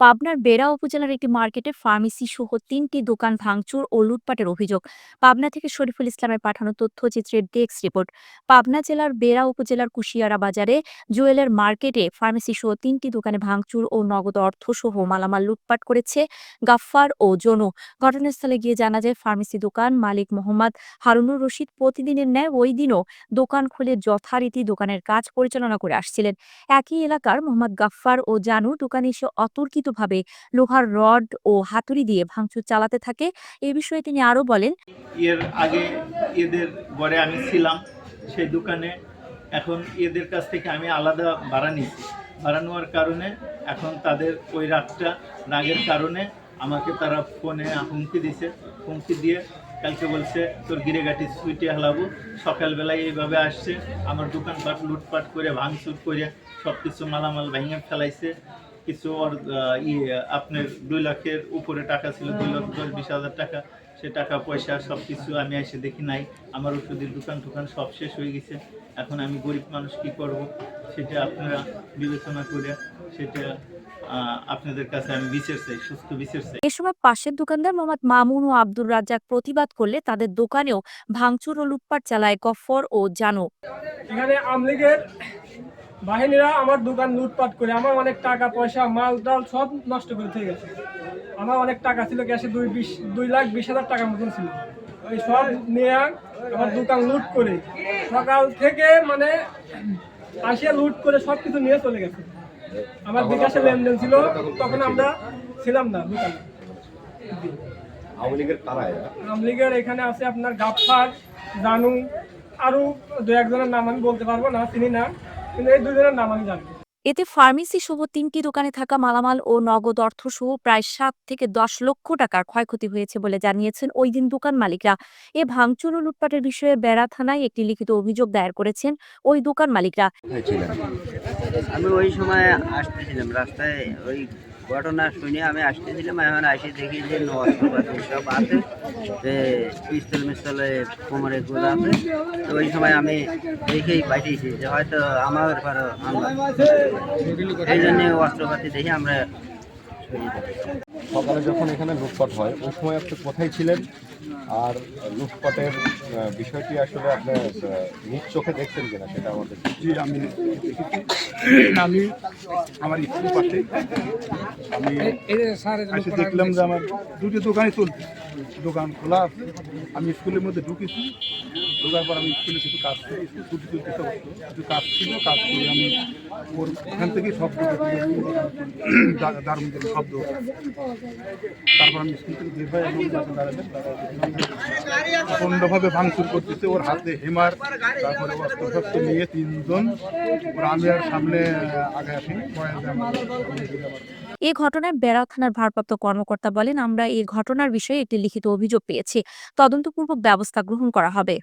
পাবনার বেড়া উপজেলার একটি মার্কেটে ফার্মেসি সহ তিনটি দোকান ভাঙচুর ও লুটপাটের অভিযোগ। পাবনা থেকে শরীফুল ইসলামের পাঠানো তথ্যচিত্রের ডেস্ক রিপোর্ট। পাবনা জেলার বেড়া উপজেলার কুশিয়ারা বাজারে জুয়েলের মার্কেটে ফার্মেসি সহ তিনটি দোকানে ভাঙচুর ও নগদ অর্থ সহ মালামাল লুটপাট করেছে গাফফার ও জনু। ঘটনাস্থলে গিয়ে জানা যায়, ফার্মেসি দোকান মালিক মোহাম্মদ হারুনুর রশিদ প্রতিদিনের ন্যায় ওই দিনও দোকান খুলে যথারীতি দোকানের কাজ পরিচালনা করে আসছিলেন। একই এলাকার মোহাম্মদ গাফফার ও জানু দোকানে এসে অতর্কিতভাবে লোহার রড ও হাতুড়ি দিয়ে ভাঙচুর চালাতে থাকে। এ বিষয়ে তিনি আরও বলেন, এর আগে এদের ঘরে আমি ছিলাম, সেই দোকানে এখন এদের কাছ থেকে আমি আলাদা ভাড়া নিয়েছি ভাড়া নেওয়ার কারণে এখন তাদের ওই রাতটা রাগের কারণে আমাকে তারা ফোনে হুমকি দিছে। হুমকি দিয়ে কালকে বলছে, তোর গিরেগাটি সুইটে হালাবো, সকালবেলায় এইভাবে আসছে, আমার দোকানপাট লুটপাট করে, ভাঙচুর করে সব কিছু মালামাল ভেঙে ফেলাইছে কিছু ইয়ে আপনার দুই লাখের উপরে টাকা ছিল দুই লক্ষ দশ বিশ হাজার টাকা। সে টাকা পয়সা সব কিছু আমি এসে দেখি নাই। আমার ওষুধের দোকান টোকান সব শেষ হয়ে গেছে। এখন আমি গরিব মানুষ কি করব? সেটা আপনারা বিবেচনা করে সেটা আপনাদের কাছে আমি বিচার চাই সুস্থ বিচার চাই। এ সময় পাশের দোকানদার মোহাম্মদ মামুন ও আব্দুর রাজ্জাক প্রতিবাদ করলে তাদের দোকানেও ভাঙচুর ও লুটপাট চালায় গফর ও জানু। এখানে আমলিগের বাহিনীরা আমার দোকান লুটপাট করে আমার অনেক টাকা পয়সা মাল টাল সব নষ্ট করে থেকে গেছে। আমার অনেক টাকা ছিল ক্যাশে দুই বিশ দুই লাখ বিশ হাজার টাকার মতন ছিল। ওই সব নিয়ে আমার দোকান লুট করে সকাল থেকে মানে আসিয়া লুট করে সব কিছু নিয়ে চলে গেছে। আমার বিকাশে লেনদেন ছিল তখন আমরা ছিলাম না দোকানে। আওয়ামী লীগের কারা এখানে আছে আপনার গাফফার জানু আরও দু একজনের নাম আমি বলতে পারব না চিনি না। কিন্তু এই দুজনের নাম আমি জানি এতে ফার্মেসি সহ তিনটি দোকানে থাকা মালামাল ও নগদ অর্থ সহ প্রায় সাত থেকে দশ লক্ষ টাকার ক্ষয়ক্ষতি হয়েছে বলে জানিয়েছেন ওই দিন দোকান মালিকরা। এ ভাঙচুর ও লুটপাটের বিষয়ে বেড়া থানায় একটি লিখিত অভিযোগ দায়ের করেছেন ওই দোকান মালিকরা। আমি ওই সময় আসতেছিলাম রাস্তায় ওই ঘটনা শুনে আমি আসতেছিলাম এখন আসে দেখি যে সব আছে। পিস্তল মিস্তলে কোমরে গুলো আছে, তো ওই সময় আমি দেখেই পাঠিয়েছি যে হয়তো আমার এই জন্য অস্ত্রপাতি দেখে আমরা সকালে যখন এখানে লুটপাট হয় ওই সময় আপনি কোথায় ছিলেন? আর লুটপাটের বিষয়টি আসলে আপনার নিজ চোখে দেখছেন কিনা সেটা আমাদের জি আমি আমি আমার স্কুল পাশে। আমি এসে দেখলাম যে আমার দুটো দোকানে চলছে। দোকান খোলা আছে। আমি স্কুলের মধ্যে ঢুকেছি। ঢোকার পর আমি স্কুলে কিছু কাজ করি স্কুল ছুটি চলতে কিছু কাজ ছিল কাজ করে আমি ওর ওখান থেকে শব্দ দারুণ শব্দ তারপর আমি স্কুল ভাঙচুর করতেছে, ওর হাতে হেমার, তারপরে অস্ত্র শস্ত্র নিয়ে তিনজন। ওরা আমি আর সামনে আগে আসি এ ঘটনায় বেড়া থানার ভারপ্রাপ্ত কর্মকর্তা বলেন, আমরা এই ঘটনার বিষয়ে একটি লিখিত অভিযোগ পেয়েছি। তদন্তপূর্বক ব্যবস্থা গ্রহণ করা হবে।